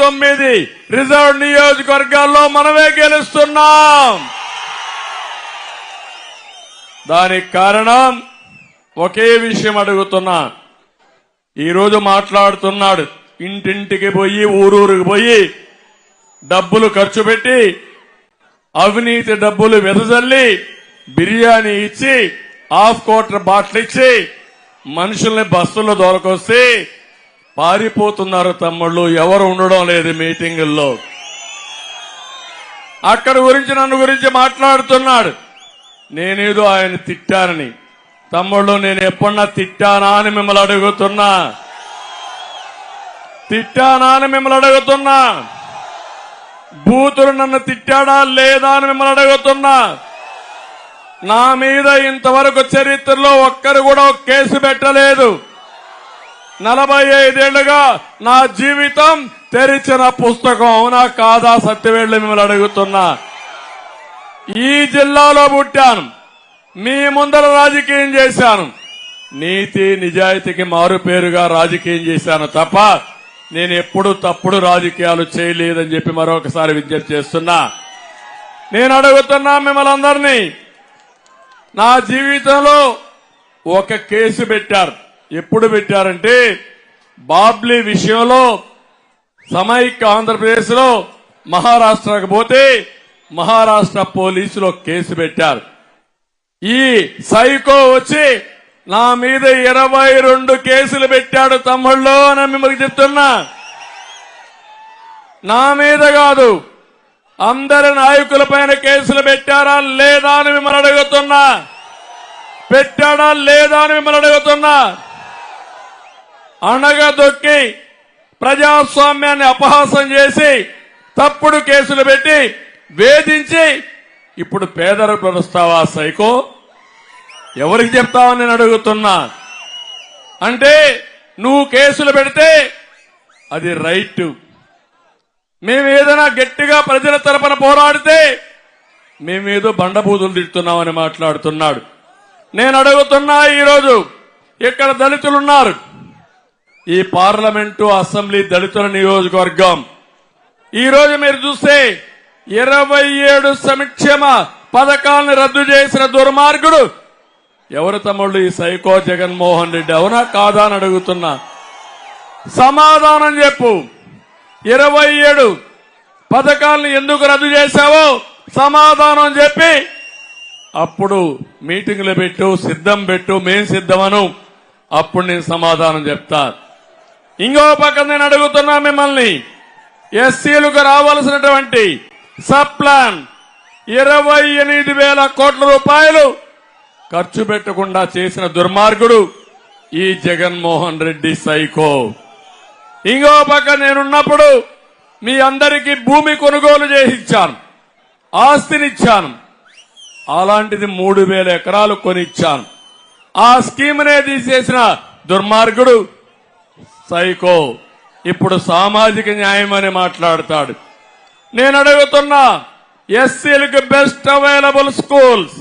తొమ్మిది రిజర్వ్ నియోజకవర్గాల్లో మనమే గెలుస్తున్నాం. దానికి కారణం ఒకే విషయం అడుగుతున్నా. ఈరోజు మాట్లాడుతున్నాడు. ఇంటింటికి పోయి ఊరూరికి పోయి డబ్బులు ఖర్చు పెట్టి అవినీతి డబ్బులు వెదజల్లి బిర్యానీ ఇచ్చి హాఫ్ క్వార్టర్ బాటిల్ ఇచ్చి మనుషుల్ని బస్సుల్లో దొరకొస్తే పారిపోతున్నారు తమ్ముళ్ళు ఎవరు ఉండడం లేదు మీటింగుల్లో. అక్కడ గురించి నన్ను గురించి మాట్లాడుతున్నాడు. నేనేదో ఆయన తిట్టానని తమ్ముళ్ళు నేను ఎప్పుడన్నా తిట్టానా అని మిమ్మల్ని అడుగుతున్నా. తిట్టానా అని మిమ్మల్ని అడుగుతున్నా. బూతులు నన్ను తిట్టాడా లేదా అని మిమ్మల్ని అడుగుతున్నా. నా మీద ఇంతవరకు చరిత్రలో ఒక్కరు కూడా ఒక కేసు పెట్టలేదు. నలభై ఐదేళ్ళుగా నా జీవితం తెరిచిన పుస్తకం అవునా కాదా సత్యవేళ్ళు మిమ్మల్ని అడుగుతున్నా. ఈ జిల్లాలో పుట్టాను. మీ ముందర రాజకీయం చేశాను. నీతి నిజాయితీకి మారు పేరుగా రాజకీయం చేశాను తప్ప నేను ఎప్పుడు తప్పుడు రాజకీయాలు చేయలేదని చెప్పి మరొకసారి విజ్ఞప్తి చేస్తున్నా. నేను అడుగుతున్నా మిమ్మల్ని అందరినీ నా జీవితంలో ఒక కేసు పెట్టారు. ఎప్పుడు పెట్టారంటే బాబ్లీ విషయంలో సమైక్య ఆంధ్రప్రదేశ్లో మహారాష్ట్రకు పోతే మహారాష్ట్ర పోలీసులు కేసు పెట్టారు. ఈ సైకో వచ్చి నా మీద ఇరవై రెండు కేసులు పెట్టాడు తమ్ముళ్ళు అని మిమ్మల్ని చెప్తున్నా. నా మీద కాదు అందరి నాయకుల పైన కేసులు పెట్టారా లేదా అని మిమ్మల్ని అడుగుతున్నా. పెట్టాడా లేదా అని మిమ్మల్ని అడుగుతున్నా. అణగదొక్కి ప్రజాస్వామ్యాన్ని అపహాసం చేసి తప్పుడు కేసులు పెట్టి వేధించి ఇప్పుడు పేదరు పిలుస్తావా సైకో? ఎవరికి చెప్తావని నేను అడుగుతున్నా. అంటే నువ్వు కేసులు పెడితే అది రైట్. మేము ఏదైనా గట్టిగా ప్రజల తరపున పోరాడితే మేమేదో బండబూతులు తిడుతున్నామని మాట్లాడుతున్నాడు. నేను అడుగుతున్నా ఈరోజు ఇక్కడ దళితులున్నారు. ఈ పార్లమెంటు అసెంబ్లీ దళితుల నియోజకవర్గం. ఈ రోజు మీరు చూస్తే ఇరవై ఏడు సంక్షేమ పథకాలను రద్దు చేసిన దుర్మార్గుడు ఎవరు తమ్ముళ్ళు ఈ సైకో జగన్మోహన్ రెడ్డి? అవునా కాదా అని అడుగుతున్నా. సమాధానం చెప్పు. ఇరవై ఏడు పథకాలను ఎందుకు రద్దు చేశావో సమాధానం చెప్పి అప్పుడు మీటింగ్లు పెట్టు సిద్ధం పెట్టు మేం సిద్ధమను. అప్పుడు నేను సమాధానం చెప్తా. ఇంకో పక్క నేను అడుగుతున్నా మిమ్మల్ని. ఎస్సీలకు రావాల్సినటువంటి సబ్ ప్లాన్ ఇరవై ఎనిమిది వేల కోట్ల రూపాయలు ఖర్చు పెట్టకుండా చేసిన దుర్మార్గుడు ఈ జగన్మోహన్ రెడ్డి సైకో. ఇంకో పక్క నేనున్నప్పుడు మీ అందరికీ భూమి కొనుగోలు చేసి ఇచ్చాను ఆస్తినిచ్చాను. అలాంటిది మూడు వేల ఎకరాలు కొనిచ్చాను. ఆ స్కీమ్నే తీసేసిన దుర్మార్గుడు సైకో ఇప్పుడు సామాజిక న్యాయం అని మాట్లాడతాడు. నేను అడుగుతున్నా ఎస్సీలకు బెస్ట్ అవైలబుల్ స్కూల్స్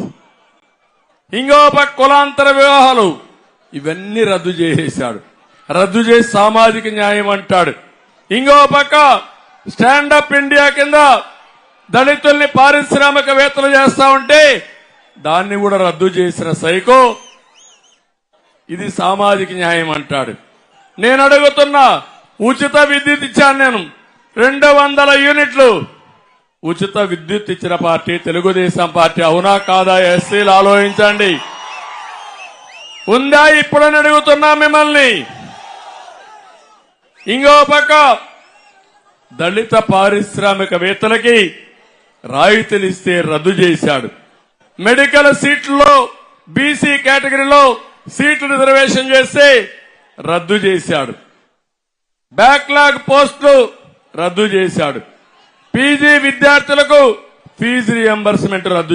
ఇంకో పక్క కులాంతర వివాహాలు ఇవన్నీ రద్దు చేసేశాడు. రద్దు చేసి సామాజిక న్యాయం అంటాడు. ఇంకో పక్క స్టాండప్ ఇండియా కింద దళితుల్ని పారిశ్రామికవేత్తలు చేస్తా ఉంటే దాన్ని కూడా రద్దు చేసిన సైకో ఇది సామాజిక న్యాయం అంటాడు. నేను అడుగుతున్నా ఉచిత విద్యుత్ ఇచ్చాను నేను. రెండు వందల యూనిట్లు. ఉచిత విద్యుత్ ఇచ్చిన పార్టీ తెలుగుదేశం పార్టీ అవునా కాదా ఎస్సీలు ఆలోచించండి. ఉందా ఇప్పుడని అడుగుతున్నా మిమ్మల్ని. ఇంకో పక్క దళిత పారిశ్రామికవేత్తలకి రాయితీలు ఇస్తే రద్దు చేశాడు. మెడికల్ సీట్లలో బీసీ కేటగిరీలో సీట్లు రిజర్వేషన్ చేస్తే రద్దు చేశాడు. బ్యాక్లాగ్ పోస్టులు రద్దు చేశాడు. పీజీ విద్యార్థులకు ఫీజు రియంబర్స్మెంట్ రద్దు